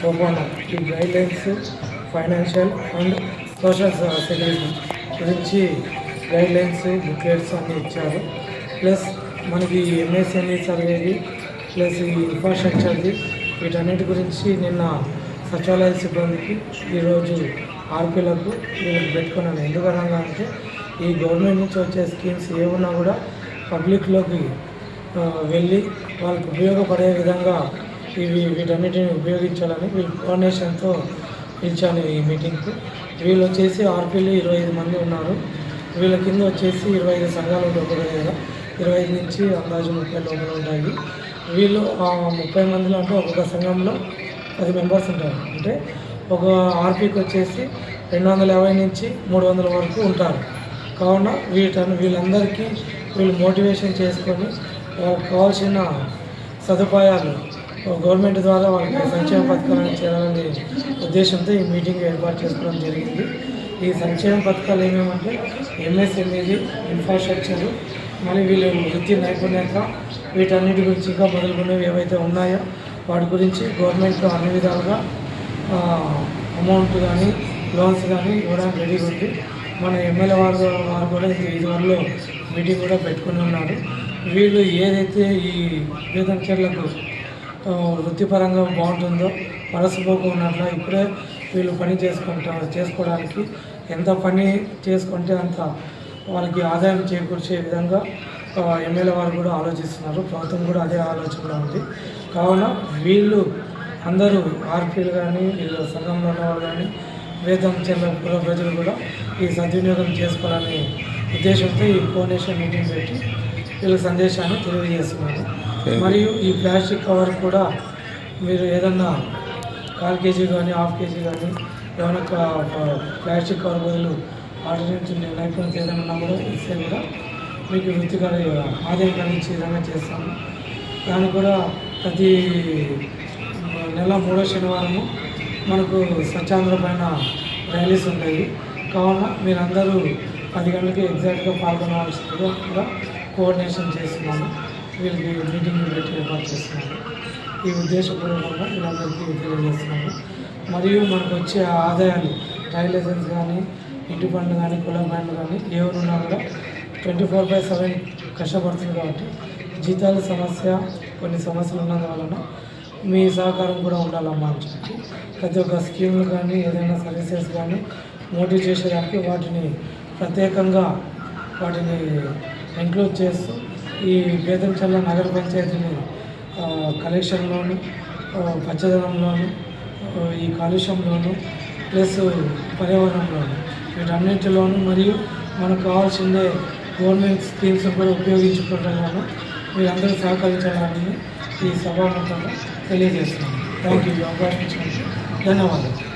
సోపాన ఈ guidelines financial and social security గురించి guidelines booklets అన్నీ ఇచ్చారు. ప్లస్ మనకి ఎంఎస్ఎంఈ సర్వేది ప్లస్ ఈ ఇన్ఫ్రాస్ట్రక్చర్ది వీటన్నిటి గురించి నిన్న సచివాలయ సిబ్బందికి ఈరోజు ఆర్పీలకు వీళ్ళకి పెట్టుకున్నాను. ఎందుకనగా అంటే ఈ గవర్నమెంట్ నుంచి వచ్చే స్కీమ్స్ ఏమున్నా కూడా పబ్లిక్లోకి వెళ్ళి వాళ్ళకి ఉపయోగపడే విధంగా ఇవి వీటన్నిటిని ఉపయోగించాలని వీళ్ళు కోఆర్డినేషన్తో పిలిచాను ఈ మీటింగ్కి వీళ్ళు వచ్చేసి ఆర్పీలు ఇరవై ఐదు మంది ఉన్నారు. వీళ్ళ కింద వచ్చేసి ఇరవై ఐదు సంఘాలు ఉంటాయి కదా ఇరవై ఐదు నుంచి అందాజు ముప్పై లోపల ఉంటాయి. వీళ్ళు ఆ ముప్పై మందిలో అంటే ఒక్కొక్క సంఘంలో పది మెంబర్స్ ఉంటారు. అంటే ఒక ఆర్పీకి వచ్చేసి రెండు వందల యాభై నుంచి మూడు వందల వరకు ఉంటారు. కావున వీటను వీళ్ళందరికీ వీళ్ళు మోటివేషన్ చేసుకొని వాళ్ళకి కావాల్సిన సదుపాయాలు గవర్నమెంట్ ద్వారా వాళ్ళకి సంక్షేమ పథకాలను చేయాలనే ఉద్దేశంతో ఈ మీటింగ్ ఏర్పాటు చేసుకోవడం జరిగింది. ఈ సంక్షేమ పథకాలు ఏమేమంటే ఎంఎస్ఎంఈది ఇన్ఫ్రాస్ట్రక్చర్ మళ్ళీ వీళ్ళు వృత్తి నైపుణ్యత వీటన్నిటి గురించి ఇంకా మొదలుకునేవి ఏవైతే ఉన్నాయో వాటి గురించి గవర్నమెంట్ అన్ని విధాలుగా అమౌంట్ కానీ లోన్స్ కానీ ఇవ్వడానికి రెడీగా ఉంది. మన ఎమ్మెల్యే వారు వారు కూడా ఇదివరలో మీటింగ్ కూడా పెట్టుకుని ఉన్నారు. వీళ్ళు ఏదైతే ఈ వేదంచర్లకు వృత్తిపరంగా బాగుంటుందో మనసుపోకు ఇప్పుడే వీళ్ళు పని చేసుకుంటారు చేసుకోవడానికి ఎంత పని చేసుకుంటే అంత వాళ్ళకి ఆదాయం చేకూర్చే విధంగా ఎమ్మెల్యే వారు కూడా ఆలోచిస్తున్నారు. ప్రభుత్వం కూడా అదే ఆలోచన ఉంది. కావున వీళ్ళు అందరూ ఆర్పీలు కానీ వీళ్ళ సంఘంలో ఉన్నవాళ్ళు కానీ వేదం చెందిన కుల ప్రజలు కూడా ఈ సద్వినియోగం చేసుకోవాలనే ఉద్దేశంతో ఈ కోనేషన్ మీటింగ్ పెట్టి వీళ్ళ సందేశాన్ని తెలియజేస్తున్నారు. మరియు ఈ ప్లాస్టిక్ కవర్ కూడా మీరు ఏదన్నా కాల్ కేజీ కానీ హాఫ్ కేజీ కానీ ఏమైనా ప్లాస్టిక్ కవర్ బదులు ఆల్టర్నేటివ్ నైపుణ్యత ఏదైనా కూడా ఇస్తే కూడా మీకు వృత్తిగా ఆదాయం కలిగించే విధంగా చేస్తాము. దాన్ని కూడా ప్రతి నెల మూడో శనివారము మనకు స్వచ్ఛాంధ్ర పైన ర్యాలీస్ ఉంటాయి. కావున మీరందరూ పది గంటలకి ఎగ్జాక్ట్గా పాల్గొనవలసిందిగా కూడా కోఆర్డినేషన్ చేస్తున్నాము. వీళ్ళకి మీటింగ్ పెట్టి ఏర్పాటు చేస్తున్నాము ఈ ఉద్దేశపూర్వకంగా వీళ్ళందరికీ తెలియజేస్తున్నాము మరియు మనకు వచ్చే ఆదాయాలు ట్రయల్ లైసెన్స్ కానీ ఇంటి పనులు కానీ కులం పన్ను కానీ ఎవరున్నా కూడా ట్వంటీ ఫోర్ బై సెవెన్ కష్టపడుతుంది కాబట్టి జీతాల సమస్య కొన్ని సమస్యలు ఉన్నందువలన మీ సహకారం కూడా ఉండాలమ్మా అని చెప్పి ప్రతి ఒక్క స్కీములు కానీ ఏదైనా సర్వీసెస్ కానీ మోటివ్ చేసేదానికి వాటిని ప్రత్యేకంగా వాటిని ఎంక్లోజ్ చేస్తూ ఈ బేతంచల్ల నగర పంచాయతీని కలెక్షన్లోను పచ్చదనంలోను ఈ కాలుష్యంలోను ప్లస్ పర్యావరణంలోను. వీటన్నిటిలోనూ మరియు మనకు కావాల్సిందే గవర్నమెంట్ స్కీమ్స్ కూడా ఉపయోగించుకోవడంలోనూ మీరందరూ సహకరించాలని ఈ సభాముఖంగా తెలియజేస్తున్నాను. థ్యాంక్ యూ అవకాశం ఇచ్చినందుకు ధన్యవాదాలు.